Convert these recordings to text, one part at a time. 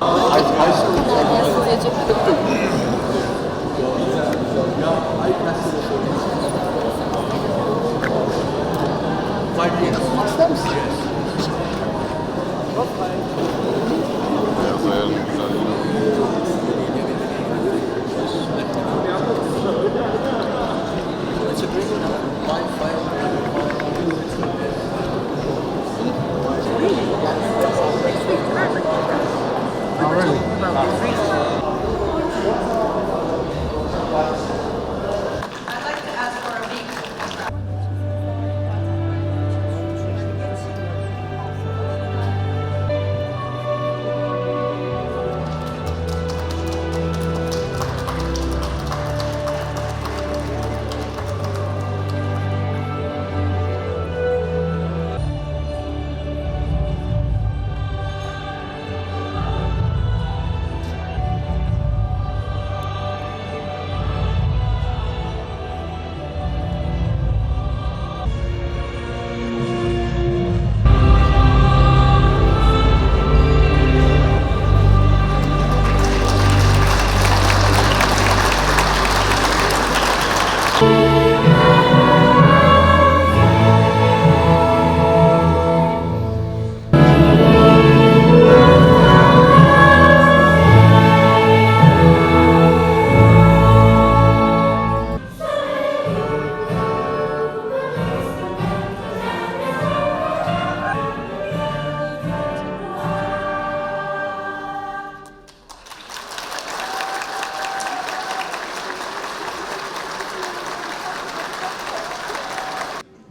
I'd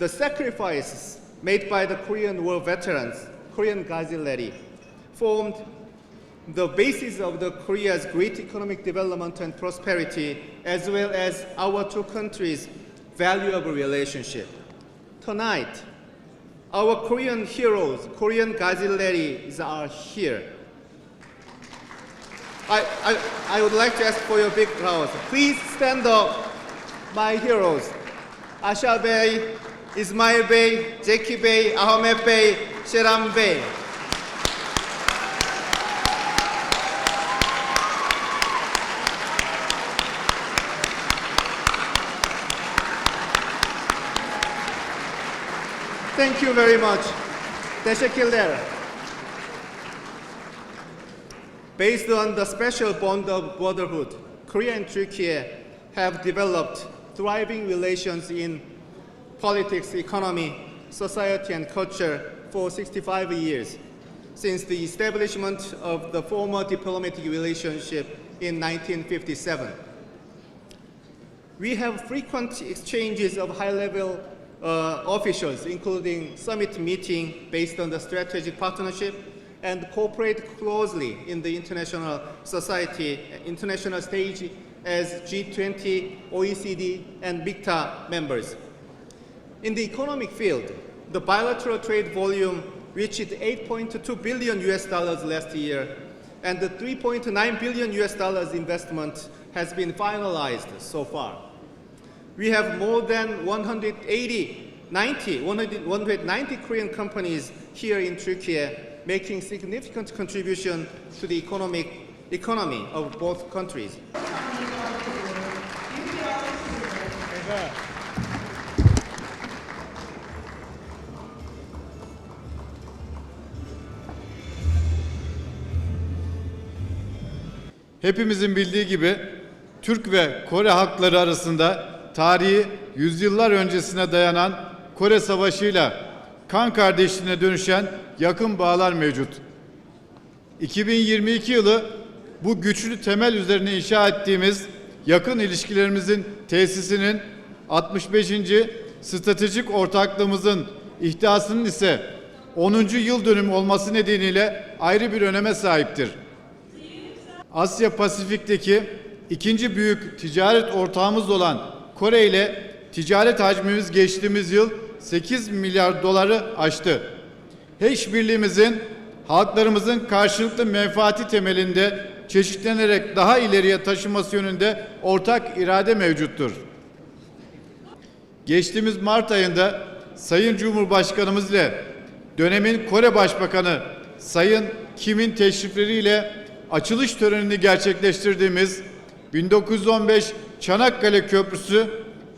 The sacrifices made by the Korean War veterans, Korean Gazileri, formed the basis of the Korea's great economic development and prosperity, as well as our two countries' valuable relationship. Tonight, our Korean heroes, Korean Gazileris, are here. I, I, I would like to ask for your big applause. Please stand up, my heroes. Asha Bey, Ismail Bey, Jackie Bey, Ahmed Bey, Sheram Bey. Thank you very much. Teşekkürler. Based on the special bond of brotherhood, Korea and Turkey have developed thriving relations in politics, economy, society, and culture for 65 years since the establishment of the former diplomatic relationship in 1957. We have frequent exchanges of high-level uh, officials, including summit meeting based on the strategic partnership, and cooperate closely in the international society, international stage as G20, OECD, and BICTA members. In the economic field, the bilateral trade volume reached 8.2 billion US dollars last year, and the 3.9 billion US dollars investment has been finalized so far. We have more than 180, 90, 100 190 Korean companies here in Turkey making significant contribution to the economic economy of both countries. Hepimizin bildiği gibi Türk ve Kore halkları arasında tarihi yüzyıllar öncesine dayanan Kore Savaşı'yla kan kardeşliğine dönüşen yakın bağlar mevcut. 2022 yılı bu güçlü temel üzerine inşa ettiğimiz yakın ilişkilerimizin tesisinin 65. stratejik ortaklığımızın ihtisasının ise 10. yıl dönümü olması nedeniyle ayrı bir öneme sahiptir. Asya Pasifik'teki ikinci büyük ticaret ortağımız olan Kore ile ticaret hacmimiz geçtiğimiz yıl 8 milyar doları aştı. İşbirliğimizin halklarımızın karşılıklı menfaati temelinde çeşitlenerek daha ileriye taşıması yönünde ortak irade mevcuttur. Geçtiğimiz Mart ayında Sayın Cumhurbaşkanımız ile dönemin Kore Başbakanı Sayın Kim'in teşrifleriyle açılış törenini gerçekleştirdiğimiz 1915 Çanakkale Köprüsü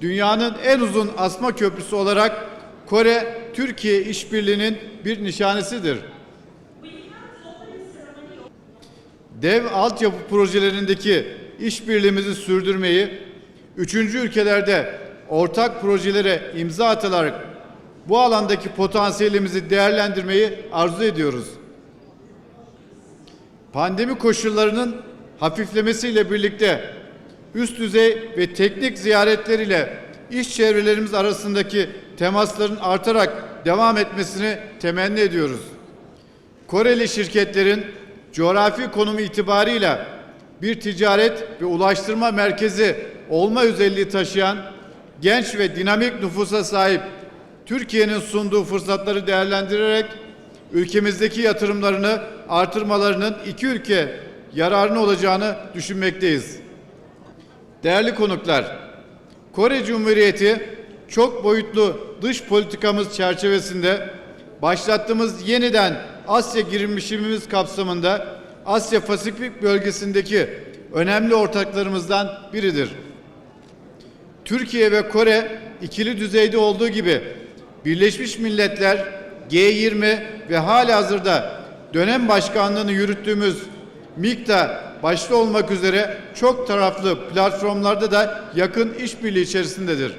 dünyanın en uzun asma köprüsü olarak Kore-Türkiye işbirliğinin bir nişanesidir. Dev altyapı projelerindeki işbirliğimizi sürdürmeyi, üçüncü ülkelerde ortak projelere imza atarak bu alandaki potansiyelimizi değerlendirmeyi arzu ediyoruz. Pandemi koşullarının hafiflemesiyle birlikte üst düzey ve teknik ziyaretler ile iş çevrelerimiz arasındaki temasların artarak devam etmesini temenni ediyoruz. Koreli şirketlerin coğrafi konumu itibarıyla bir ticaret ve ulaştırma merkezi olma özelliği taşıyan genç ve dinamik nüfusa sahip Türkiye'nin sunduğu fırsatları değerlendirerek ülkemizdeki yatırımlarını artırmalarının iki ülke yararına olacağını düşünmekteyiz. Değerli konuklar, Kore Cumhuriyeti çok boyutlu dış politikamız çerçevesinde başlattığımız yeniden Asya girmişimimiz kapsamında Asya Pasifik bölgesindeki önemli ortaklarımızdan biridir. Türkiye ve Kore ikili düzeyde olduğu gibi Birleşmiş Milletler, G20 ve halihazırda dönem başkanlığını yürüttüğümüz MİKTA başta olmak üzere çok taraflı platformlarda da yakın işbirliği içerisindedir.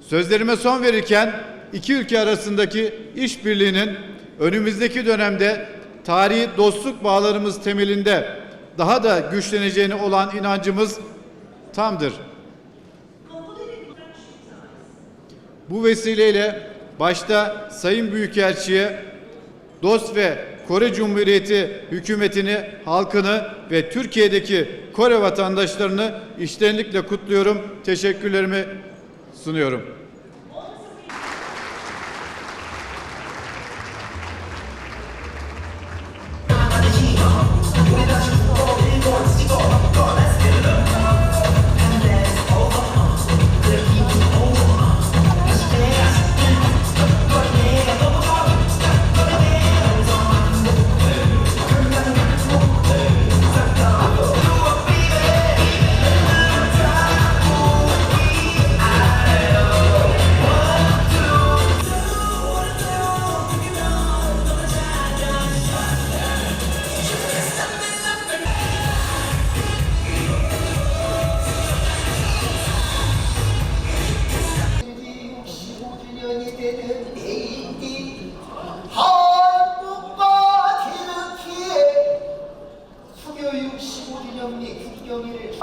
Sözlerime son verirken iki ülke arasındaki işbirliğinin önümüzdeki dönemde tarihi dostluk bağlarımız temelinde daha da güçleneceğine olan inancımız tamdır. Bu vesileyle başta Sayın Büyükelçi'ye dost ve Kore Cumhuriyeti hükümetini, halkını ve Türkiye'deki Kore vatandaşlarını içtenlikle kutluyorum. Teşekkürlerimi sunuyorum. 이경일.